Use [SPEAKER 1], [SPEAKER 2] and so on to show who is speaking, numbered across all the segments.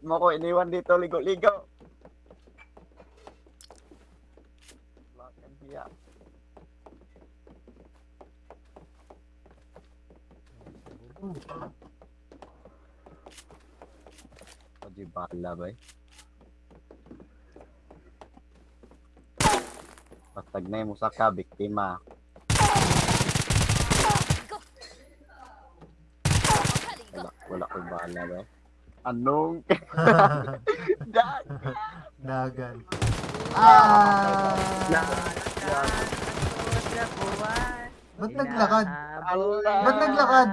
[SPEAKER 1] mo ko iniwan dito ligo-ligo. Wala kang hiya. Pwede bala ba eh? Patag na yung musa ka, biktima. Wala, wala ko bala ba eh? Anong? Dag!
[SPEAKER 2] Dagan. Ah! Ba't naglakad? Ba't naglakad?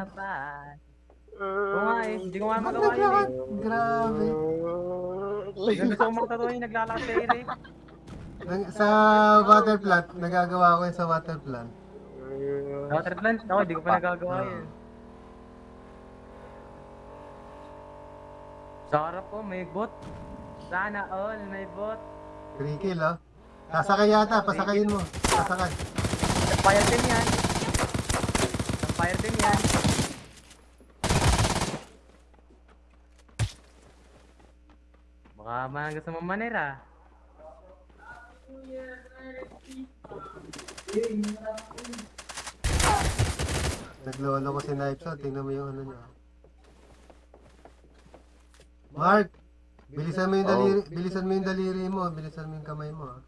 [SPEAKER 3] Oo nga eh, hindi ko nga
[SPEAKER 2] Ba't
[SPEAKER 3] magawa yun
[SPEAKER 2] naglakad?
[SPEAKER 3] eh.
[SPEAKER 2] Grabe.
[SPEAKER 3] Yung gusto ko magtatuloy, naglalakad sa.
[SPEAKER 2] Nag- sa water plant, nagagawa ko yun sa water plant.
[SPEAKER 3] Water plant, ako hindi ko pa nagagawa yun. Sa harap ko, may bot. Sana all, may bot.
[SPEAKER 2] 3 kill, oh. Sasakay yata, pasakayin mo. Pasakay.
[SPEAKER 3] Fire team yan. Fire team yan. Baka man gusto mong manira.
[SPEAKER 2] Naglolo ko si Nipson, tingnan mo yung ano niya. Mark! Bilisan mo yung daliri, bilisan mo yung daliri mo, bilisan mo yung kamay mo. ah.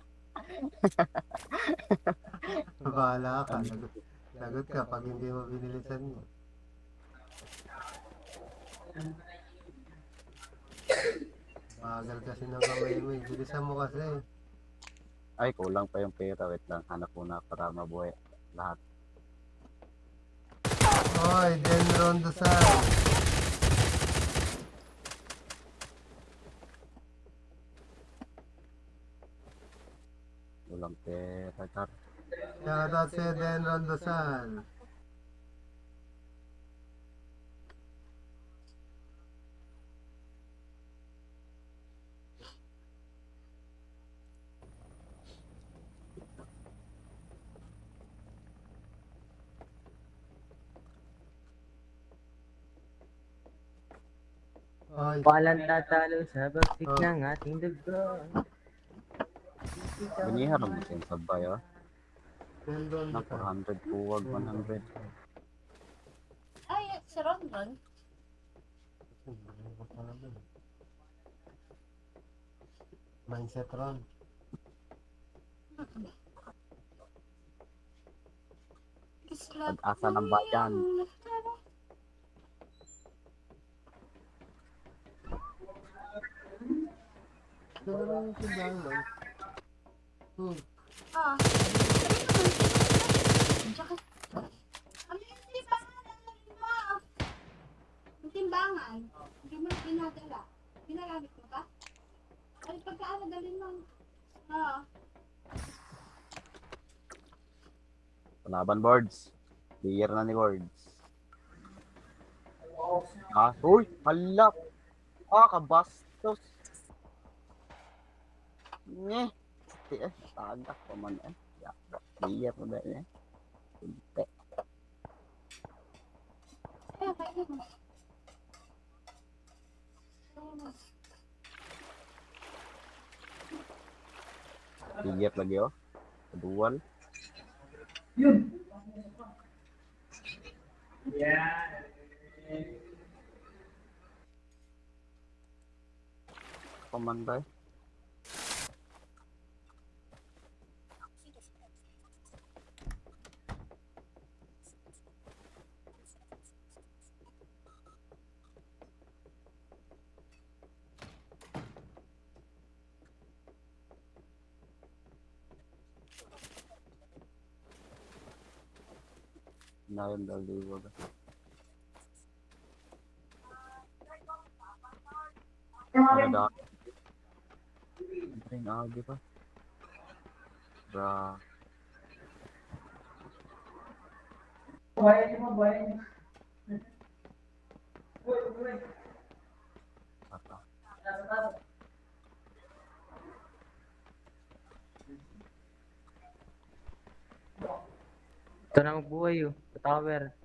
[SPEAKER 2] Bahala ka, lagot, lagot ka pag hindi mo binilisan mo. Bagal kasi ng kamay mo, eh. bilisan mo kasi.
[SPEAKER 1] Ay, kulang pa yung pera. Wait lang, hanap muna para mabuhay lahat.
[SPEAKER 2] Hoy, Den Rondo sa.
[SPEAKER 1] Kulang pera, tar.
[SPEAKER 2] Shoutout si Den Rondosal. Hoy,
[SPEAKER 3] Walang tatalo sa bagsik
[SPEAKER 2] Oh.
[SPEAKER 3] ng ating dugo.
[SPEAKER 1] Binihar mo siya sa bayo. Na
[SPEAKER 2] Rondosal.
[SPEAKER 1] 400 kuwag, 100.
[SPEAKER 4] Ay, si Ron Ron.
[SPEAKER 2] Mindset Ron.
[SPEAKER 1] Pag-asa ng bayan.
[SPEAKER 2] Ano tindahan mo? Hmm.
[SPEAKER 4] Ah. Ano yung timbangan? Yung timbangan, hindi mo na pinadala. Pinagamit mo ba? Ay, pagkaano dalhin mo? Oo.
[SPEAKER 1] Palaban boards. Clear na ni boards. Ah, uy, halap. Ah, kabastos. Nye. Ti eh, tagak pa man eh. Ya, clear na ba eh. Hindi.
[SPEAKER 4] Kaya, kaya mo. Kaya mo.
[SPEAKER 1] Clear lagi oh. Dual. Paman ba eh? Nayon dal liwag. Ano da? Ano yung agi pa? Bra. Apa?
[SPEAKER 3] Ito na magbuhay oh, sa tower.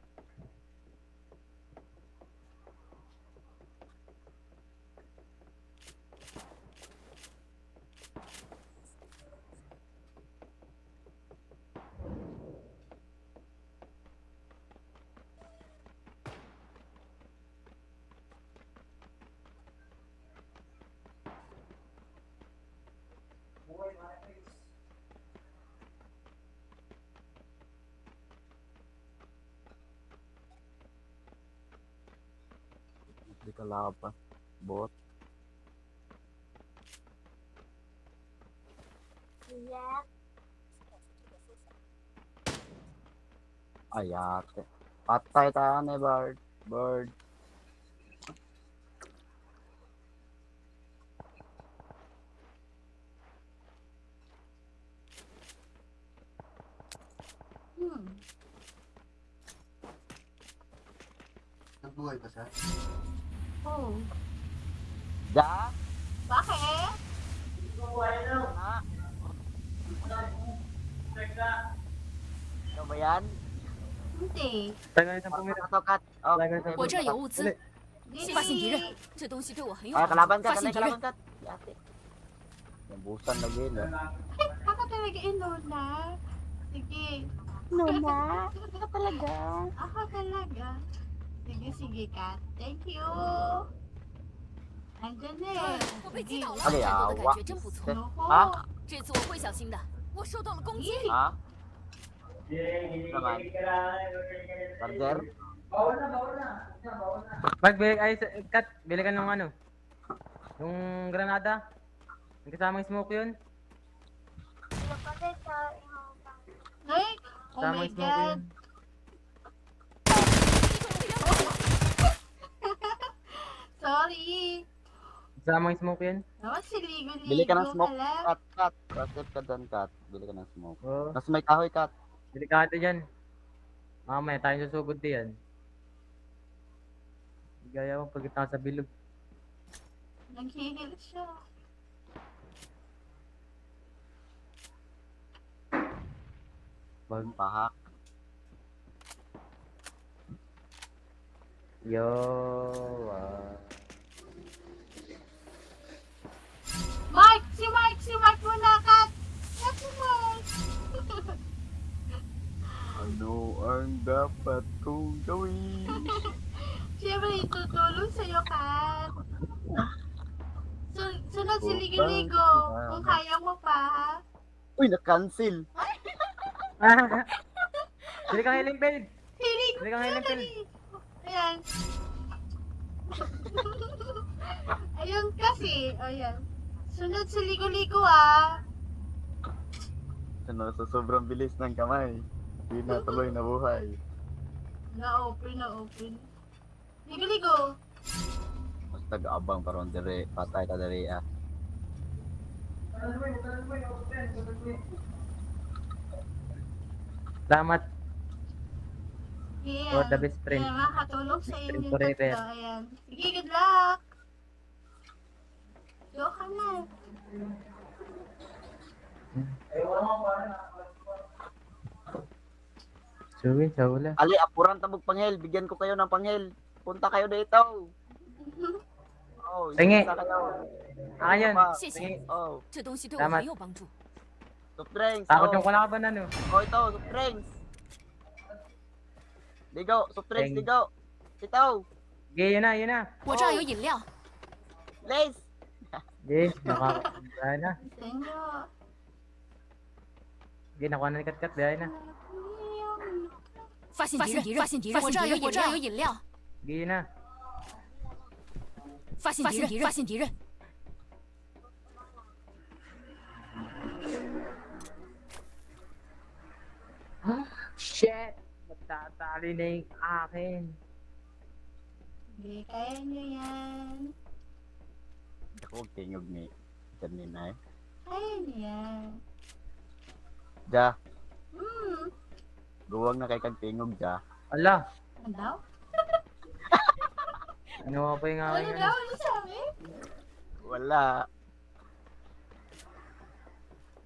[SPEAKER 1] Kalaban. Bot. Ayate. Patay tayo ni Bird. Bird.
[SPEAKER 4] Hmm.
[SPEAKER 2] Nagbuhay pa siya?
[SPEAKER 4] Oh.
[SPEAKER 1] Ja?
[SPEAKER 4] Bakit?
[SPEAKER 1] Na? Ano ba yan?
[SPEAKER 4] Hindi.
[SPEAKER 3] Tagal isang pumira.
[SPEAKER 1] Ito, kat. Oh,
[SPEAKER 3] Tagal isang
[SPEAKER 5] 我这儿有物资，
[SPEAKER 4] Hindi.
[SPEAKER 5] 发现敌人，这东西对我很有
[SPEAKER 1] Ay,
[SPEAKER 5] 帮助。
[SPEAKER 1] kalaban ka,
[SPEAKER 5] 发现
[SPEAKER 1] kanay
[SPEAKER 5] 敌人
[SPEAKER 1] kalaban，ka. Yate. Nabusan lagi na.
[SPEAKER 4] Ako talaga inuna. Sige.
[SPEAKER 1] Nuna, ka talaga.
[SPEAKER 4] Ako talaga. Sige, sige, Kat. Thank you. Andyan na eh.
[SPEAKER 5] 我被击倒了，
[SPEAKER 1] Ano
[SPEAKER 5] 战斗的
[SPEAKER 1] yawa?
[SPEAKER 5] 感觉真不错。
[SPEAKER 4] Naku.
[SPEAKER 1] Ha?
[SPEAKER 5] 这次我会小心的。我受到了攻击，
[SPEAKER 1] Ha? Naman. Partner?
[SPEAKER 3] Mag, bili, ay, sa- cut, bili ka ng ano? Yung granada? Yung kasamang smoke yun?
[SPEAKER 4] Ay, oh
[SPEAKER 3] Kasama
[SPEAKER 4] my
[SPEAKER 3] yung smoke
[SPEAKER 4] God.
[SPEAKER 3] yun.
[SPEAKER 4] Sorry.
[SPEAKER 3] Kasamang smoke yun?
[SPEAKER 4] Naman siligo-ligo
[SPEAKER 1] Bili ka ng smoke, kat, kat. Rasip ka dyan, kat. Bili ka ng smoke.
[SPEAKER 3] Oo.
[SPEAKER 1] Mas may kahoy, kat.
[SPEAKER 3] Delikado dyan. Mamaya tayo susugod din yan. Gaya mo pagkita sa bilog.
[SPEAKER 4] Naghihil siya.
[SPEAKER 3] Bag.
[SPEAKER 1] Pahak.
[SPEAKER 3] Yo. ah.
[SPEAKER 4] Mike! Si Mike muna, Kat! Kat si Mike!
[SPEAKER 1] Ano ang dapat kong gawin?
[SPEAKER 4] Siyempre, itutulong sa'yo, Kat. Sun sunod si Ligo-Ligo. Kung kaya mo pa?
[SPEAKER 1] Uy, na-cancel.
[SPEAKER 3] Bili kang healing pill.
[SPEAKER 4] Hiling
[SPEAKER 3] Bili kang healing pill.
[SPEAKER 4] Ayan. Ayun kasi. Ayan. Sunod si Ligo-Ligo, ah.
[SPEAKER 1] Ano, sa sobrang bilis ng kamay. Hindi na tuloy na buhay.
[SPEAKER 4] Na-open, na-open. Ligo-Ligo.
[SPEAKER 1] Mas taga-abang paron dire. Patay ka dire, ah.
[SPEAKER 3] Salamat.
[SPEAKER 4] Yeah.
[SPEAKER 3] For the best friend.
[SPEAKER 4] Kaya makakatulong sa inyo
[SPEAKER 3] friend forever.
[SPEAKER 4] Ayan. Sige, good luck. Go ka na.
[SPEAKER 3] Suwi, sa ula.
[SPEAKER 1] Ali, apuran tabog panghel. Bigyan ko kayo ng panghel. Punta kayo dito. Oh,
[SPEAKER 3] Tingi.
[SPEAKER 1] isa kayo.
[SPEAKER 3] Ayan.
[SPEAKER 1] Pa.
[SPEAKER 5] 谢谢，
[SPEAKER 1] Oh,
[SPEAKER 5] 这东西对我
[SPEAKER 3] Tama.
[SPEAKER 5] 很有帮助。
[SPEAKER 1] soft drinks.
[SPEAKER 3] Takot
[SPEAKER 1] oh.
[SPEAKER 3] yung kalaban ano.
[SPEAKER 1] Oh, ito, soft drinks. Ligo, soft drinks,
[SPEAKER 3] Thank-
[SPEAKER 1] ligo. Ito,
[SPEAKER 3] Okay, yun na, yun na.
[SPEAKER 5] 我这儿有饮料，
[SPEAKER 1] Lace.
[SPEAKER 3] Okay, naka... Dahil na.
[SPEAKER 4] Thank you.
[SPEAKER 3] Okay, nakuha na ni Kat Kat. Dahil na.
[SPEAKER 5] 发现敌人，发现敌人，我这儿有我这儿有饮料，
[SPEAKER 3] Okay, yun na.
[SPEAKER 5] 发现敌人，发现敌人，
[SPEAKER 3] Shit! Magtatali na yung akin.
[SPEAKER 4] Hindi, kaya nyo yan.
[SPEAKER 1] Ako, tingog ni kanina eh.
[SPEAKER 4] Kaya nyo yan.
[SPEAKER 1] Ja,
[SPEAKER 4] Hmm.
[SPEAKER 1] guwag na kay kag tingog ja.
[SPEAKER 3] Ala!
[SPEAKER 4] Ano daw?
[SPEAKER 3] Ano pa yung
[SPEAKER 4] Ano
[SPEAKER 3] akin?
[SPEAKER 4] daw? Ano sabi?
[SPEAKER 1] Wala.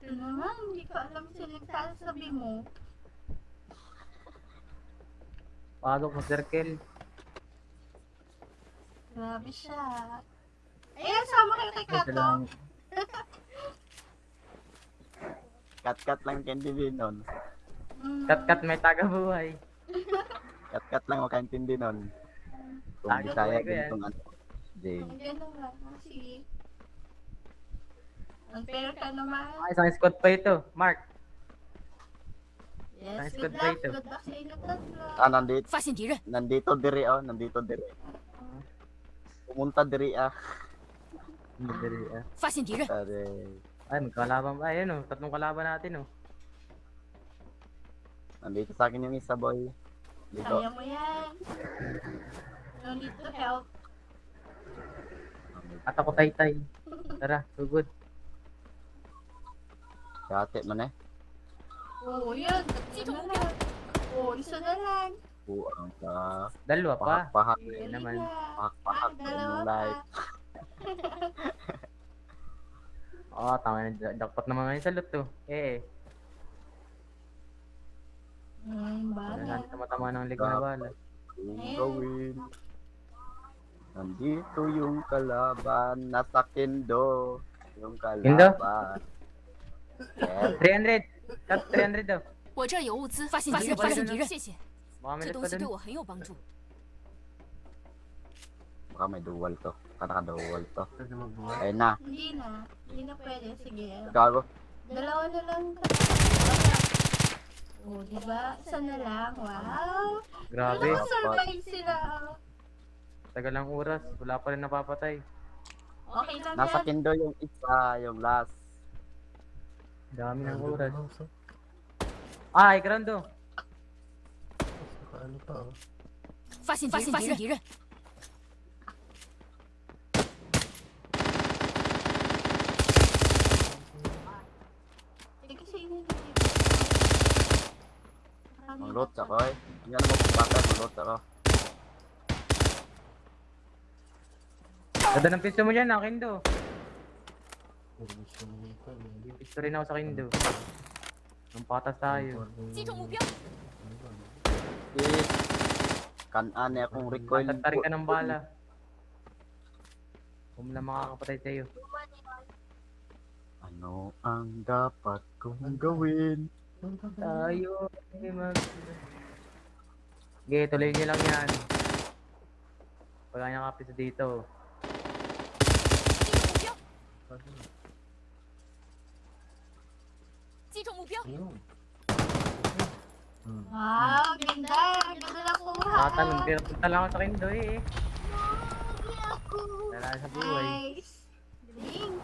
[SPEAKER 4] Ito naman, hindi ko alam sinagsasabi mo.
[SPEAKER 3] Pasok mo circle.
[SPEAKER 4] Grabe siya. Ayan, sama kayo kay
[SPEAKER 3] Ito
[SPEAKER 4] Kato.
[SPEAKER 3] lang.
[SPEAKER 1] Kat-kat lang candy nun.
[SPEAKER 4] Hmm.
[SPEAKER 3] Kat Kat may taga-buhay.
[SPEAKER 1] Kat-kat lang makaintindi nun. Kung
[SPEAKER 3] Ah,
[SPEAKER 1] Bisaya
[SPEAKER 3] ko
[SPEAKER 1] din
[SPEAKER 3] yan.
[SPEAKER 1] tong ano. Jane.
[SPEAKER 4] Ang gano'n nga. Ah, Sige. Unfair ka naman.
[SPEAKER 3] Ah, isang squad pa ito. Mark.
[SPEAKER 4] Yes,
[SPEAKER 3] Nice
[SPEAKER 4] good
[SPEAKER 3] good
[SPEAKER 4] luck.
[SPEAKER 3] play,
[SPEAKER 4] Good luck sa inyo tatlo.
[SPEAKER 1] Ah, nandito,
[SPEAKER 5] 发现敌人，
[SPEAKER 1] nandito dire oh, nandito dire. pumunta diri ah.
[SPEAKER 3] Madali ah.
[SPEAKER 5] Fasten dira.
[SPEAKER 1] Pare.
[SPEAKER 3] Ay, magkalaban. Ay, ano, oh, tatlong kalaban natin, oh.
[SPEAKER 1] Nandito sa akin yung isa, boy. Dito.
[SPEAKER 4] Kaya mo yan. No need to help.
[SPEAKER 3] At ako tay-tay. Tara, sugod.
[SPEAKER 1] Kate mo na eh.
[SPEAKER 4] Oo, yun. Sino mo na? Oo, isa na lang.
[SPEAKER 1] Oo, ang ka.
[SPEAKER 3] Dalawa pa.
[SPEAKER 1] Pahak-pahak.
[SPEAKER 4] Ay,
[SPEAKER 3] naman.
[SPEAKER 1] Pahak-pahak.
[SPEAKER 4] Ah,
[SPEAKER 1] dalawa
[SPEAKER 4] pa.
[SPEAKER 1] life.
[SPEAKER 3] Oo, oh, tama na. Jackpot naman ngayon sa loot to. Eh,
[SPEAKER 4] Hmm,
[SPEAKER 3] wala
[SPEAKER 4] bala.
[SPEAKER 3] natin tumatama ng ligaw na bala.
[SPEAKER 1] Kung gawin. Nandito yung kalaban. Nasa kendo. Yung
[SPEAKER 3] Kendo?
[SPEAKER 1] kalaban. Yes.
[SPEAKER 3] 300! Cut 300 daw.
[SPEAKER 5] 我这儿有物资，发现敌人，
[SPEAKER 3] 发现
[SPEAKER 5] 发现敌人，谢谢，
[SPEAKER 3] Baka may
[SPEAKER 5] 这
[SPEAKER 3] loot
[SPEAKER 5] 东
[SPEAKER 3] pa
[SPEAKER 5] 西对
[SPEAKER 3] dun.
[SPEAKER 5] 我很有帮助。
[SPEAKER 1] Baka may dual to. Kanaka-dual to.
[SPEAKER 2] Pwede magbuhat.
[SPEAKER 1] Ayun na.
[SPEAKER 4] Hindi na. Hindi na pwede. Sige.
[SPEAKER 1] Gago.
[SPEAKER 4] Dalawa na lang. Oo, di ba? Isa na lang. Wow.
[SPEAKER 3] Grabe.
[SPEAKER 4] Nakasurvive sila.
[SPEAKER 3] Tagal ng oras. Wala pa rin napapatay.
[SPEAKER 4] Okay lang
[SPEAKER 1] Nasa
[SPEAKER 4] yan.
[SPEAKER 1] kendo yung isa. Yung last.
[SPEAKER 3] Dami ng oras.
[SPEAKER 2] Mouse, oh.
[SPEAKER 3] Ah, ikrando.
[SPEAKER 2] Saka ano pa, oh.
[SPEAKER 5] 发现敌人，发现敌人，
[SPEAKER 3] Ganda ng pisto mo dyan, ah, Kindo.
[SPEAKER 2] Revision nito, eh.
[SPEAKER 3] Pisto rin ako sa Kindo. Ang patas tayo.
[SPEAKER 5] 击中目标，
[SPEAKER 1] Please. Kanan eh akong recoil.
[SPEAKER 3] Tatarik ka ng bala. Kung lang makakapatay sa'yo.
[SPEAKER 1] Ano ang dapat kong gawin?
[SPEAKER 3] Tayo ay mag... Sige, tuloy niyo lang yan. Pag kanya kapis dito.
[SPEAKER 5] 发生了。击中目标。
[SPEAKER 2] Ayun. Hmm.
[SPEAKER 4] Wow, ganda. Ganda na
[SPEAKER 3] nakuha. Nakatanong, pinapunta lang ako sa Kindoy eh. Wala sa buhay.
[SPEAKER 4] Nice. Galing.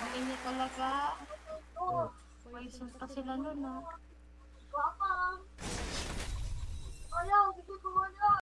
[SPEAKER 4] Galing niya talaga. Oh, may sunta sila nun ah. Wala, hindi ko wala.